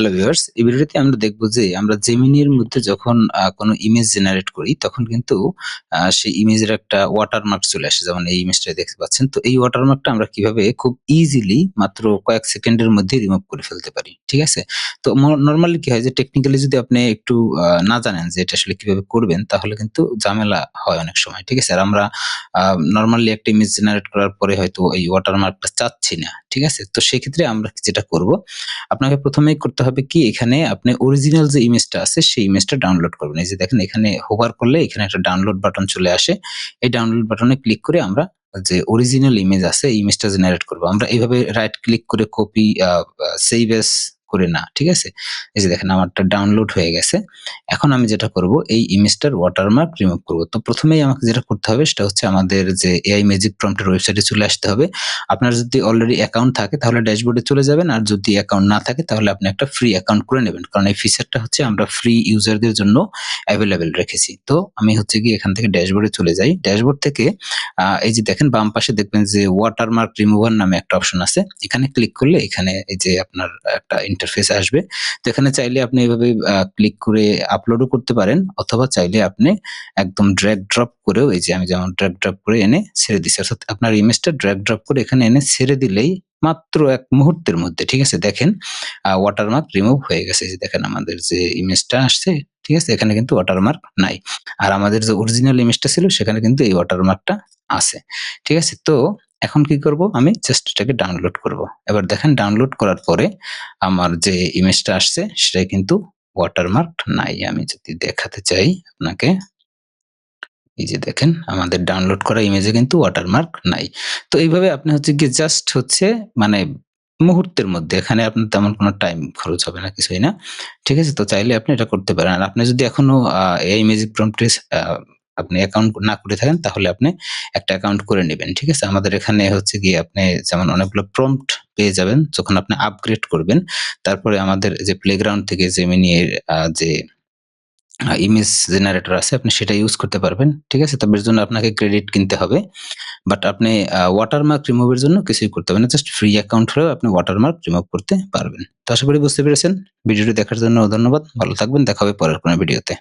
Hello viewers এই ভিডিওতে আমরা দেখব যে আমরা জেমিনির মধ্যে যখন কোনো ইমেজ জেনারেট করি, তখন কিন্তু সেই ইমেজের একটা ওয়াটারমার্ক চলে আসে। যেমন এই ইমেজটা দেখতে পাচ্ছেন। তো এই ওয়াটারমার্কটা আমরা কীভাবে খুব ইজিলি মাত্র কয়েক সেকেন্ডের মধ্যে রিমুভ করে ফেলতে পারি, ঠিক আছে? তো নর্মালি কি হয় যে টেকনিক্যালি যদি আপনি একটু না জানেন যে এটা আসলে কীভাবে করবেন, তাহলে কিন্তু ঝামেলা হয় অনেক সময়, ঠিক আছে? আর আমরা নর্মালি একটা ইমেজ জেনারেট করার পরে হয়তো এই ওয়াটারমার্কটা চাচ্ছি না, ঠিক আছে? তো সেক্ষেত্রে আমরা যেটা করব, আপনাকে প্রথমেই করতে হবে কি, এখানে আপনি অরিজিনাল যে ইমেজটা আছে, সেই ইমেজটা ডাউনলোড করবেন। এই যে দেখেন, এখানে হোভার করলে এখানে একটা ডাউনলোড বাটন চলে আসে। এই ডাউনলোড বাটনে ক্লিক করে আমরা যে অরিজিনাল ইমেজ আছে, এই ইমেজটা জেনারেট করব। আমরা এইভাবে রাইট ক্লিক করে কপি সেভ এস করে না, ঠিক আছে? এই যে দেখেন আমারটা ডাউনলোড হয়ে গেছে। এখন আমি যেটা করব, এই ইমেজটার ওয়াটারমার্ক রিমুভ করব। তো প্রথমেই আমাকে যেটা করতে হবে সেটা হচ্ছে আমাদের যে এআই ম্যাজিক প্রম্পটের ওয়েবসাইটে চলে আসতে হবে। আপনার যদি অলরেডি অ্যাকাউন্ট থাকে, তাহলে ড্যাশবোর্ডে চলে যাবেন। আর যদি অ্যাকাউন্ট না থাকে, তাহলে আপনি একটা ফ্রি অ্যাকাউন্ট করে নেবেন। কারণ এই ফিচারটা হচ্ছে আমরা ফ্রি ইউজারদের জন্য অ্যাভেলেবেল রেখেছি। তো আমি হচ্ছে কি এখান থেকে ড্যাশবোর্ডে চলে যাই। ড্যাশবোর্ড থেকে এই যে দেখেন বাম পাশে দেখবেন যে ওয়াটারমার্ক রিমুভার নামে একটা অপশন আছে। এখানে ক্লিক করলে এখানে এই যে আপনার একটা ইন্টারফেস আসবে। তো এখানে চাইলে আপনি এভাবে ক্লিক করে আপলোডও করতে পারেন, অথবা চাইলে আপনি একদম ড্র্যাগ ড্রপ করেও এই যে আমি যেমন ড্র্যাগ ড্রপ করে এনে ছেড়ে দিচ্ছি অর্থাৎ আপনার ইমেজটা ড্র্যাগ ড্রপ করে এখানে এনে ছেড়ে দিলেই মাত্র এক মুহূর্তের মধ্যে, ঠিক আছে? দেখেন ওয়াটারমার্ক রিমুভ হয়ে গেছে। যে দেখেন আমাদের যে ইমেজটা আসছে, ঠিক আছে? এখানে কিন্তু ওয়াটারমার্ক নাই। আর আমাদের যে অরিজিনাল ইমেজটা ছিল, সেখানে কিন্তু এই ওয়াটারমার্কটা আছে, ঠিক আছে? তো এখন কি করব? আমি জাস্ট এটাকে ডাউনলোড করব। এবার দেখেন ডাউনলোড করার পরে আমার যে ইমেজটা আসছে সেটা কিন্তু ওয়াটারমার্ক নাই। আমি যদি দেখাতে চাই আপনাকে, এই যে দেখেন আমাদের ডাউনলোড করা ইমেজে কিন্তু ওয়াটারমার্ক নাই। তো এইভাবে আপনি হচ্ছে গিয়ে জাস্ট হচ্ছে মানে মুহূর্তের মধ্যে, এখানে আপনার তেমন কোনো টাইম খরচ হবে না, কিছুই না। ঠিক আছে? তো চাইলে আপনি এটা করতে পারেন। আর আপনি যদি এখনও এই ম্যাজিক প্রম্পটে আপনি অ্যাকাউন্ট না করে থাকেন, তাহলে আপনি একটা অ্যাকাউন্ট করে নেবেন, ঠিক আছে? আমাদের এখানে হচ্ছে গিয়ে আপনি যেমন অনেকগুলো প্রম্পট পেয়ে যাবেন, যখন আপনি আপগ্রেড করবেন, তারপরে আমাদের যে প্লেগ্রাউন্ড থেকে জেমিনির যে ইমেজ জেনারেটর আছে, আপনি সেটা ইউজ করতে পারবেন, ঠিক আছে? তবে জন্য আপনাকে ক্রেডিট কিনতে হবে বাট আপনি ওয়াটারমার্ক রিমুভের জন্য কিছুই করতে হবে না জাস্ট ফ্রি অ্যাকাউন্ট হলেও আপনি ওয়াটারমার্ক রিমুভ করতে পারবেন। তো আশা করি বুঝতে পেরেছেন, ভিডিওটি দেখার জন্য ধন্যবাদ, ভালো থাকবেন, দেখা হবে পরের কোনো ভিডিওতে